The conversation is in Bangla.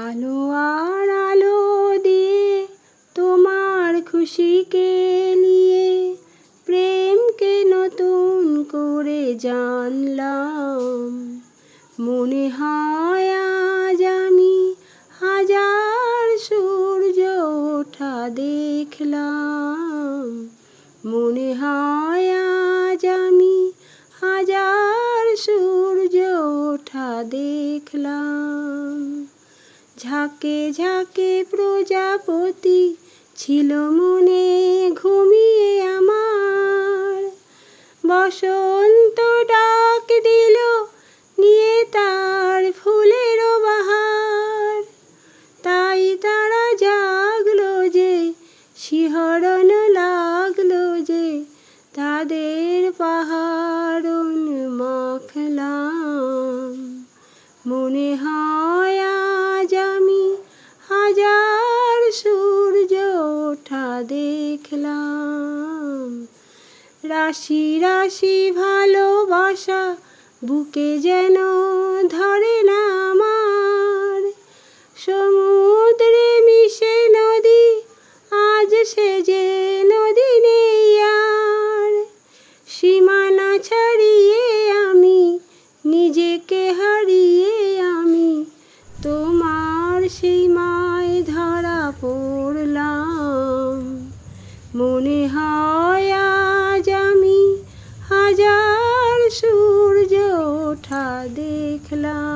আলো আর আলো দিয়ে তোমার খুশিকে নিয়ে প্রেমকে নতুন করে জানলাম। মনে হয় আজ আমি হাজার সূর্য ওঠা দেখলাম। মনে হয় আজ আমি হাজার সূর্য ওঠা দেখলাম। ঝাঁকে ঝাঁকে প্রজাপতি ছিল মনে ঘুমিয়ে আমার। বসন্ত ডাক দিল, নিয়ে তার ফুলের বাহার তাই তারা জাগলো যে, শিহরণ লাগল যে, তাদের পাহাড়ন মাখলাম মনে হয় সূর্য ওঠা দেখলাম। রাশি রাশি ভালোবাসা বুকে যেন ধরে না আমার। সমুদ্রে মিশে নদী, আজ সে মনে হয় আজ আমি হাজার সূর্য ওঠা দেখলাম।